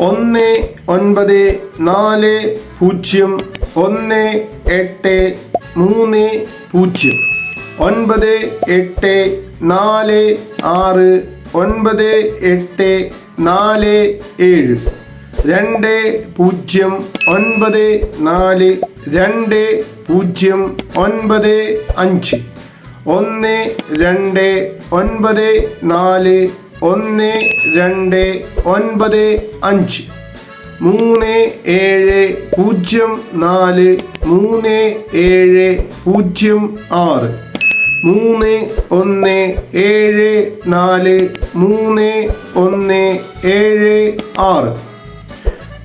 ഒന്ന് ഒൻപത് നാല് പൂജ്യം ഒന്ന് എട്ട് മൂന്ന് പൂജ്യം. ഒൻപത് എട്ട് നാല് ആറ് ഒൻപത് എട്ട് നാല് ഏഴ്. രണ്ട് പൂജ്യം ഒൻപത് നാല് രണ്ട് പൂജ്യം ഒൻപത് അഞ്ച്. ഒന്ന് രണ്ട് ഒൻപത് നാല് ഒന്ന് രണ്ട് ഒൻപത് അഞ്ച്. മൂന്ന് ഏഴ് പൂജ്യം നാല്. മൂന്ന് ഏഴ് പൂജ്യം ആറ്. മൂന്ന് ഒന്ന് ഏഴ് നാല്. മൂന്ന് ഒന്ന് ഏഴ് ആറ്.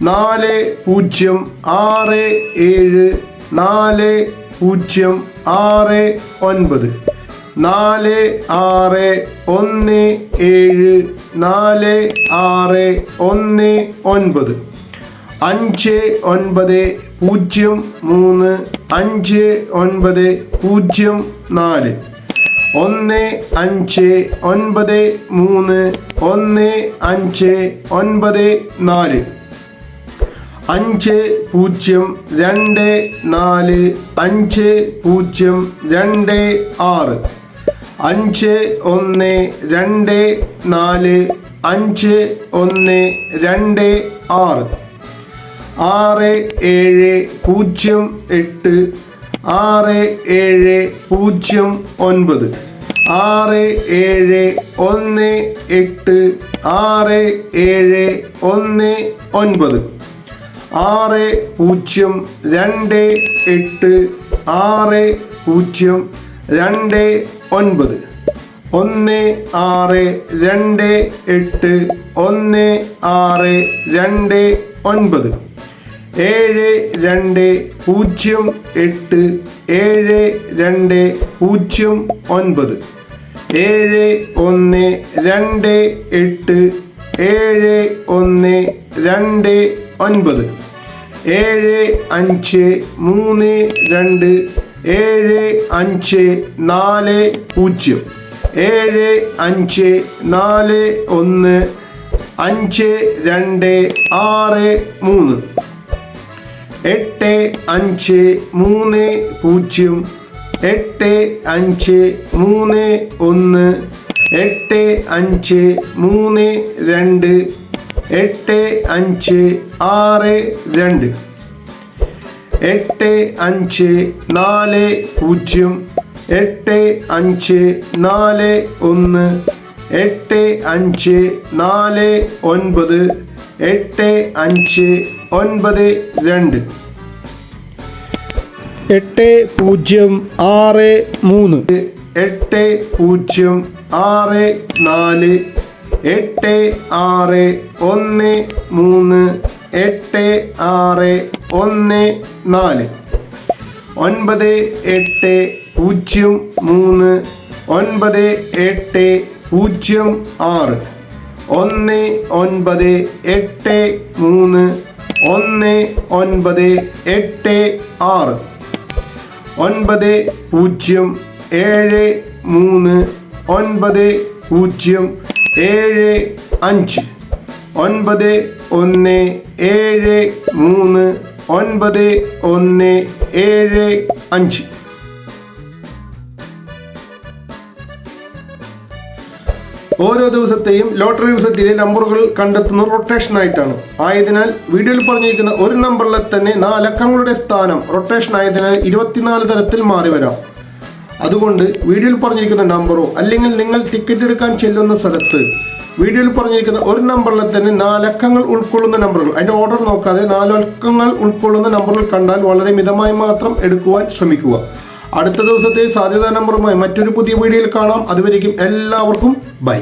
നാല് പൂജ്യം ആറ് ഏഴ്. നാല് പൂജ്യം ആറ് ഒൻപത്. നാല് ആറ് ഒന്ന് ഏഴ് നാല് ആറ് ഒന്ന് ഒൻപത്. അഞ്ച് ഒൻപത് പൂജ്യം മൂന്ന് അഞ്ച് ഒൻപത് പൂജ്യം നാല്. ഒന്ന് അഞ്ച് ഒൻപത് മൂന്ന് ഒന്ന് അഞ്ച് ഒൻപത് നാല്. അഞ്ച് പൂജ്യം രണ്ട് നാല് അഞ്ച് പൂജ്യം രണ്ട് ആറ്. അഞ്ച് ഒന്ന് രണ്ട് നാല് അഞ്ച് ഒന്ന് രണ്ട് ആറ്. ആറ് ഏഴ് പൂജ്യം എട്ട്. ആറ് ഏഴ് പൂജ്യം ഒൻപത്. ആറ് ഏഴ് ഒന്ന് എട്ട്. ആറ് ഏഴ് ഒന്ന് ഒൻപത്. ആറ് പൂജ്യം രണ്ട് എട്ട്. ആറ് പൂജ്യം രണ്ട് ഒൻപത്. ഒന്ന് ആറ് രണ്ട് എട്ട് ഒന്ന് ആറ് രണ്ട് ഒൻപത്. ഏഴ് രണ്ട് പൂജ്യം എട്ട്. ഏഴ് രണ്ട് പൂജ്യം ഒൻപത്. ഏഴ് ഒന്ന് രണ്ട് എട്ട്. ഏഴ് ഒന്ന് രണ്ട് ഒൻപത്. ഏഴ് അഞ്ച് മൂന്ന് രണ്ട് ഏഴ് അഞ്ച് നാല് പൂജ്യം. ഏഴ് അഞ്ച് നാല് ഒന്ന് അഞ്ച് രണ്ട് ആറ് മൂന്ന്. എട്ട് അഞ്ച് മൂന്ന് പൂജ്യം. എട്ട് അഞ്ച് മൂന്ന് ഒന്ന്. എട്ട് അഞ്ച് മൂന്ന് രണ്ട്. എട്ട് അഞ്ച് ആറ് രണ്ട്. എട്ട് അഞ്ച് നാല് പൂജ്യം എട്ട് അഞ്ച് നാല് ഒന്ന് എട്ട് അഞ്ച് നാല് ഒൻപത് എട്ട് അഞ്ച് ഒൻപത് രണ്ട്. എട്ട് പൂജ്യം ആറ് മൂന്ന്. എട്ട് പൂജ്യം ആറ് നാല് എട്ട് ആറ് ഒന്ന് മൂന്ന് എട്ട് ആറ് ഒന്ന് നാല്. ഒൻപത് എട്ട് പൂജ്യം മൂന്ന്. ഒൻപത് എട്ട് പൂജ്യം ആറ്. ഒന്ന് ഒൻപത് എട്ട് മൂന്ന്. ഒന്ന് ഒൻപത് എട്ട് ആറ്. ഒൻപത് പൂജ്യം ഏഴ് മൂന്ന്. ഒൻപത് പൂജ്യം ഏഴ് അഞ്ച്. ഒൻപത് ഒന്ന് ഏഴ് മൂന്ന്. ഒൻപത് ഒന്ന് ഏഴ് അഞ്ച്. ഓരോ ദിവസത്തെയും ലോട്ടറി ദിവസത്തിലെ നമ്പറുകൾ കണ്ടെത്തുന്ന റൊട്ടേഷൻ ആയിട്ടാണ് ആയതിനാൽ വീഡിയോയിൽ പറഞ്ഞിരിക്കുന്ന ഒരു നമ്പറിലെ തന്നെ നാലക്കങ്ങളുടെ സ്ഥാനം റൊട്ടേഷൻ ആയതിനാൽ ഇരുപത്തിനാല് തരത്തിൽ മാറി വരാം. അതുകൊണ്ട് വീഡിയോയിൽ പറഞ്ഞിരിക്കുന്ന നമ്പറോ അല്ലെങ്കിൽ നിങ്ങൾ ടിക്കറ്റ് എടുക്കാൻ ചെല്ലുന്ന സ്ഥലത്ത് വീഡിയോയിൽ പറഞ്ഞിരിക്കുന്ന ഒരു നമ്പറിൽ തന്നെ നാലക്കങ്ങൾ ഉൾക്കൊള്ളുന്ന നമ്പറുകൾ. അതിന്റെ ഓർഡർ നോക്കാതെ നാലക്കങ്ങൾ ഉൾക്കൊള്ളുന്ന നമ്പറുകൾ കണ്ടാൽ വളരെ മിതമായി മാത്രം എടുക്കുവാൻ ശ്രമിക്കുക. അടുത്ത ദിവസത്തെ സാധ്യതാ നമ്പറുമായി മറ്റൊരു പുതിയ വീഡിയോയിൽ കാണാം. അതുവരേക്കും എല്ലാവർക്കും ബൈ.